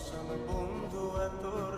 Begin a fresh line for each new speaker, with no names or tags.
জমিন হৃদয় তুই পাষাণ বন্ধু এত রে